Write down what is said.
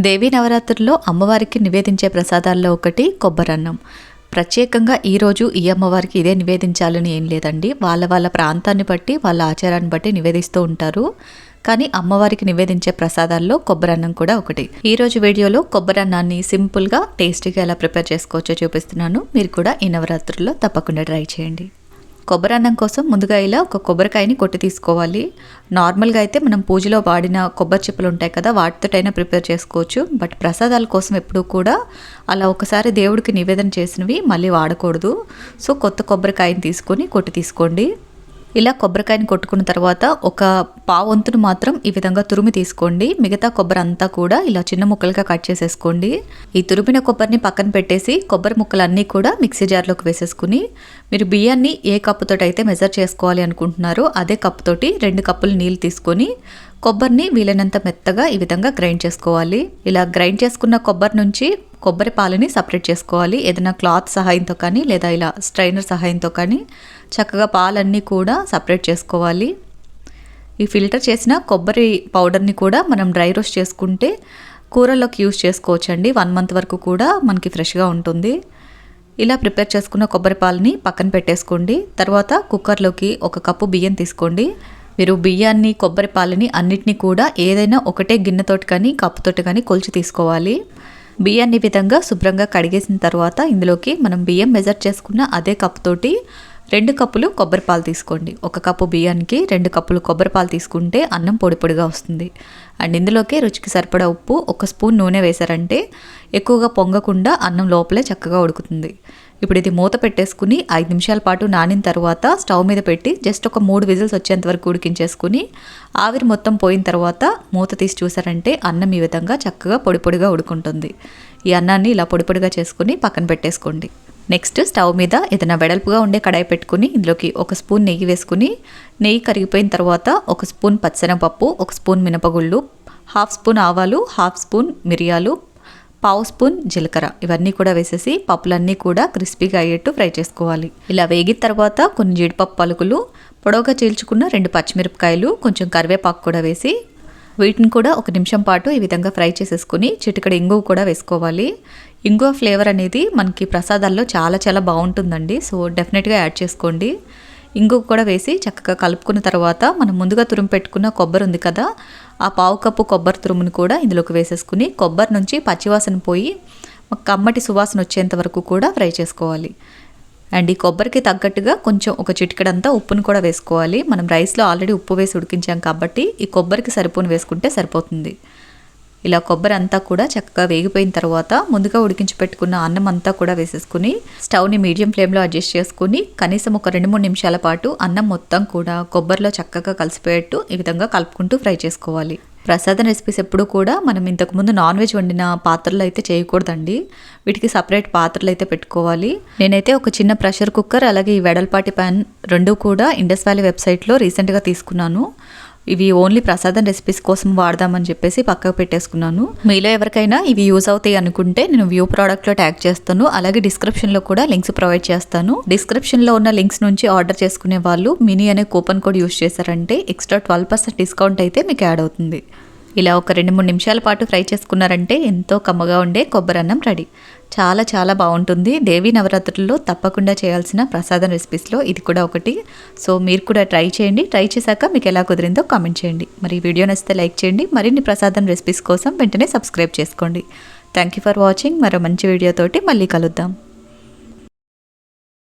దేవీ నవరాత్రుల్లో అమ్మవారికి నివేదించే ప్రసాదాల్లో ఒకటి కొబ్బరన్నం. ప్రత్యేకంగా ఈరోజు ఈ అమ్మవారికి ఇదే నివేదించాలని ఏం లేదండి. వాళ్ళ వాళ్ళ ప్రాంతాన్ని బట్టి వాళ్ళ ఆచారాన్ని బట్టి నివేదిస్తూ ఉంటారు. కానీ అమ్మవారికి నివేదించే ప్రసాదాల్లో కొబ్బరన్నం కూడా ఒకటి. ఈరోజు వీడియోలో కొబ్బరన్నాన్ని సింపుల్గా టేస్టీగా ఎలా ప్రిపేర్ చేసుకోవచ్చో చూపిస్తున్నాను. మీరు కూడా ఈ నవరాత్రుల్లో తప్పకుండా ట్రై చేయండి. కొబ్బరి అన్నం కోసం ముందుగా ఇలా ఒక కొబ్బరికాయని కొట్టి తీసుకోవాలి. నార్మల్గా అయితే మనం పూజలో వాడిన కొబ్బరి చిప్పలు ఉంటాయి కదా వాటితోటైనా ప్రిపేర్ చేసుకోవచ్చు. బట్ ప్రసాదాల కోసం ఎప్పుడూ కూడా అలా ఒకసారి దేవుడికి నివేదన చేసినవి మళ్ళీ వాడకూడదు. సో కొత్త కొబ్బరికాయని తీసుకొని కొట్టి తీసుకోండి. ఇలా కొబ్బరికాయని కొట్టుకున్న తర్వాత ఒక పావంతును మాత్రం ఈ విధంగా తురిమి తీసుకోండి. మిగతా కొబ్బరి అంతా కూడా ఇలా చిన్న ముక్కలుగా కట్ చేసేసుకోండి. ఈ తురిమిన కొబ్బరిని పక్కన పెట్టేసి కొబ్బరి ముక్కలన్నీ కూడా మిక్సీ జార్లోకి వేసేసుకుని మీరు బియ్యాన్ని ఏ కప్పుతో అయితే మెజర్ చేసుకోవాలి అనుకుంటున్నారో అదే కప్పుతోటి రెండు కప్పులు నీళ్ళు తీసుకొని కొబ్బరిని వీలైనంత మెత్తగా ఈ విధంగా గ్రైండ్ చేసుకోవాలి. ఇలా గ్రైండ్ చేసుకున్న కొబ్బరి నుంచి కొబ్బరి పాలని సపరేట్ చేసుకోవాలి. ఏదైనా క్లాత్ సహాయంతో కానీ లేదా ఇలా స్ట్రైనర్ సహాయంతో కానీ చక్కగా పాలన్నీ కూడా సపరేట్ చేసుకోవాలి. ఈ ఫిల్టర్ చేసిన కొబ్బరి పౌడర్ని కూడా మనం డ్రై రోస్ట్ చేసుకుంటే కూరల్లోకి యూస్ చేసుకోవచ్చండి. వన్ మంత్ వరకు కూడా మనకి ఫ్రెష్గా ఉంటుంది. ఇలా ప్రిపేర్ చేసుకున్న కొబ్బరి పాలని పక్కన పెట్టేసుకోండి. తర్వాత కుక్కర్లోకి ఒక కప్పు బియ్యం తీసుకోండి. మీరు బియ్యాన్ని కొబ్బరి పాలని అన్నిటినీ కూడా ఏదైనా ఒకటే గిన్నెతోటి కానీ కప్పుతోటి కానీ కొలిచి తీసుకోవాలి. బియ్యాన్ని విధంగా శుభ్రంగా కడిగేసిన తర్వాత ఇందులోకి మనం బియ్యం మెజర్ చేసుకున్న అదే కప్పుతోటి రెండు కప్పులు కొబ్బరి పాలు తీసుకోండి. ఒక కప్పు బియ్యానికి రెండు కప్పులు కొబ్బరి పాలు తీసుకుంటే అన్నం పొడి పొడిగా వస్తుంది. అండ్ ఇందులోకి రుచికి సరిపడా ఉప్పు ఒక స్పూన్ నూనె వేశారంటే ఎక్కువగా పొంగకుండా అన్నం లోపలే చక్కగా ఉడుకుతుంది. ఇప్పుడు ఇది మూత పెట్టేసుకుని ఐదు నిమిషాల పాటు నానిన తర్వాత స్టవ్ మీద పెట్టి జస్ట్ ఒక మూడు విజిల్స్ వచ్చేంత వరకు ఉడికించేసుకుని ఆవిరి మొత్తం పోయిన తర్వాత మూత తీసి చూసారంటే అన్నం ఈ విధంగా చక్కగా పొడి పొడిగా ఉడుకుంటుంది. ఈ అన్నాన్ని ఇలా పొడి పొడిగా చేసుకుని పక్కన పెట్టేసుకోండి. నెక్స్ట్ స్టవ్ మీద ఏదైనా వెడల్పుగా ఉండే కడాయి పెట్టుకుని ఇందులోకి ఒక స్పూన్ నెయ్యి వేసుకుని నెయ్యి కరిగిపోయిన తర్వాత ఒక స్పూన్ పచ్చనపప్పు ఒక స్పూన్ మినపగుళ్ళు హాఫ్ స్పూన్ ఆవాలు హాఫ్ స్పూన్ మిరియాలు పావు స్పూన్ జీలకర్ర. ఇవన్నీ కూడా వేసేసి పప్పులన్నీ కూడా క్రిస్పీగా అయ్యేట్టు ఫ్రై చేసుకోవాలి. ఇలా వేగిన తర్వాత కొన్ని జీడిపప్పు పలుకులు పొడవుగా చీల్చుకున్న రెండు పచ్చిమిరపకాయలు కొంచెం కరివేపాకు కూడా వేసి వీటిని కూడా ఒక నిమిషం పాటు ఈ విధంగా ఫ్రై చేసేసుకుని చిటికడ ఇంగువ కూడా వేసుకోవాలి. ఇంగువ ఫ్లేవర్ అనేది మనకి ప్రసాదాల్లో చాలా చాలా బాగుంటుందండి. సో డెఫినెట్గా యాడ్ చేసుకోండి. ఇంగువ కూడా వేసి చక్కగా కలుపుకున్న తర్వాత మనం ముందుగా తురుము పెట్టుకున్న కొబ్బరి ఉంది కదా ఆ పావు కప్పు కొబ్బరి తురుముని కూడా ఇందులోకి వేసేసుకుని కొబ్బరి నుంచి పచ్చివాసన పోయి కమ్మటి సువాసన వచ్చేంత వరకు కూడా ఫ్రై చేసుకోవాలి. అండ్ ఈ కొబ్బరికి తగ్గట్టుగా కొంచెం ఒక చిటికడంతా ఉప్పును కూడా వేసుకోవాలి. మనం రైస్లో ఆల్రెడీ ఉప్పు వేసి ఉడికించాం కాబట్టి ఈ కొబ్బరికి సరిపోని వేసుకుంటే సరిపోతుంది. ఇలా కొబ్బరి అంతా కూడా చక్కగా వేగిపోయిన తర్వాత ముందుగా ఉడికించి పెట్టుకున్న అన్నం అంతా కూడా వేసేసుకుని స్టవ్ని మీడియం ఫ్లేమ్లో అడ్జస్ట్ చేసుకుని కనీసం ఒక రెండు మూడు నిమిషాల పాటు అన్నం మొత్తం కూడా కొబ్బరిలో చక్కగా కలిసిపోయేట్టు ఈ విధంగా కలుపుకుంటూ ఫ్రై చేసుకోవాలి. ప్రసాదం రెసిపీస్ ఎప్పుడు కూడా మనం ఇంతకుముందు నాన్ వెజ్ వండిన పాత్రలు అయితే చేయకూడదండి. వీటికి సపరేట్ పాత్రలు అయితే పెట్టుకోవాలి. నేనైతే ఒక చిన్న ప్రెషర్ కుక్కర్ అలాగే ఈ వెడల్పాటి ప్యాన్ రెండు కూడా ఇండస్ వ్యాలీ వెబ్సైట్లో రీసెంట్గా తీసుకున్నాను. ఇవి ఓన్లీ ప్రసాదం రెసిపీస్ కోసం వాడదామని చెప్పేసి పక్కకు పెట్టేసుకున్నాను. మీలో ఎవరికైనా ఇవి యూజ్ అవుతాయి అనుకుంటే నేను వ్యూ ప్రోడక్ట్లో ట్యాగ్ చేస్తాను. అలాగే డిస్క్రిప్షన్లో కూడా లింక్స్ ప్రొవైడ్ చేస్తాను. డిస్క్రిప్షన్లో ఉన్న లింక్స్ నుంచి ఆర్డర్ చేసుకునే వాళ్ళు మినీ అనే కూపన్ కోడ్ యూస్ చేశారంటే ఎక్స్ట్రా ట్వెల్వ్ పర్సెంట్ డిస్కౌంట్ అయితే మీకు యాడ్ అవుతుంది. ఇలా ఒక రెండు మూడు నిమిషాల పాటు ఫ్రై చేసుకున్నారంటే ఎంతో కమ్మగా ఉండే కొబ్బరి అన్నం రెడీ. చాలా చాలా బాగుంటుంది. దేవీ నవరాత్రుల్లో తప్పకుండా చేయాల్సిన ప్రసాదం రెసిపీస్లో ఇది కూడా ఒకటి. సో మీరు కూడా ట్రై చేయండి. ట్రై చేశాక మీకు ఎలా కుదిరిందో కామెంట్ చేయండి. మరి వీడియో నచ్చితే లైక్ చేయండి. మరిన్ని ప్రసాదం రెసిపీస్ కోసం వెంటనే సబ్స్క్రైబ్ చేసుకోండి. థ్యాంక్ యూ ఫర్ వాచింగ్ మరో మంచి వీడియోతోటి మళ్ళీ కలుద్దాం.